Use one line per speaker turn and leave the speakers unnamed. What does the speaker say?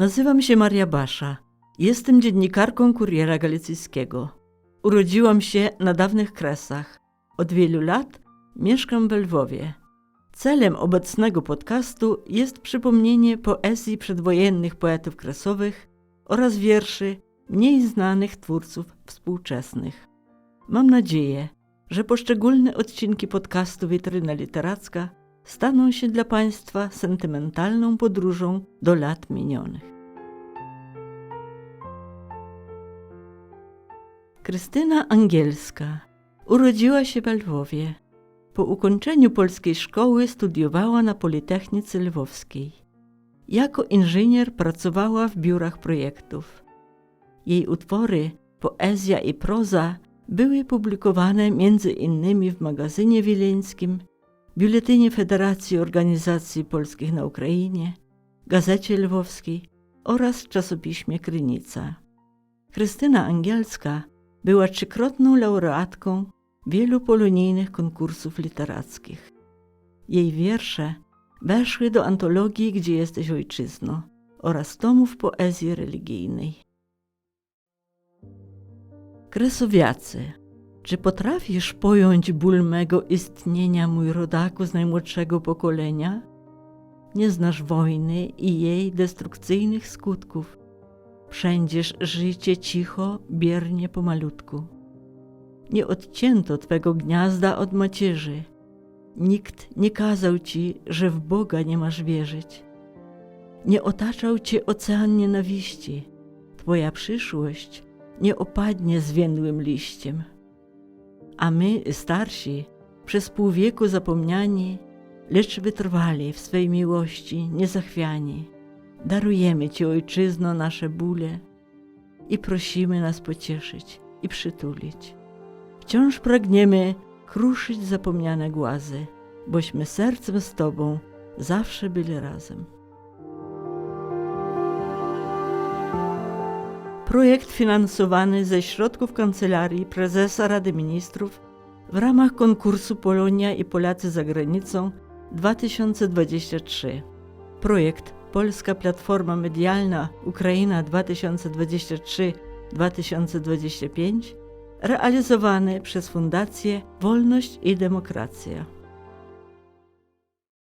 Nazywam się Maria Basza. Jestem dziennikarką Kuriera Galicyjskiego. Urodziłam się na dawnych Kresach. Od wielu lat mieszkam w Lwowie. Celem obecnego podcastu jest przypomnienie poezji przedwojennych poetów kresowych oraz wierszy mniej znanych twórców współczesnych. Mam nadzieję, że poszczególne odcinki podcastu Witryna Literacka staną się dla Państwa sentymentalną podróżą do lat minionych. Krystyna Angielska urodziła się w Lwowie. Po ukończeniu polskiej szkoły studiowała na Politechnice Lwowskiej. Jako inżynier pracowała w biurach projektów. Jej utwory, poezja i proza były publikowane między innymi w magazynie wileńskim, Biuletynie Federacji Organizacji Polskich na Ukrainie, Gazecie Lwowskiej oraz czasopiśmie Krynica. Krystyna Angielska była trzykrotną laureatką wielu polonijnych konkursów literackich. Jej wiersze weszły do antologii Gdzie jesteś ojczyzno oraz tomów poezji religijnej. Kresowiacy, czy potrafisz pojąć ból mego istnienia, mój rodaku z najmłodszego pokolenia? Nie znasz wojny i jej destrukcyjnych skutków. Przędziesz życie cicho, biernie pomalutku. Nie odcięto twego gniazda od macierzy. Nikt nie kazał ci, że w Boga nie masz wierzyć. Nie otaczał cię ocean nienawiści. Twoja przyszłość nie opadnie zwiędłym liściem. A my, starsi, przez pół wieku zapomniani, lecz wytrwali w swej miłości, niezachwiani, darujemy Ci, Ojczyzno, nasze bóle i prosimy nas pocieszyć i przytulić. Wciąż pragniemy kruszyć zapomniane głazy, bośmy sercem z Tobą zawsze byli razem. Projekt finansowany ze środków Kancelarii Prezesa Rady Ministrów w ramach konkursu Polonia i Polacy za granicą 2023. Projekt Polska Platforma Medialna Ukraina 2023-2025 realizowany przez Fundację Wolność i Demokracja.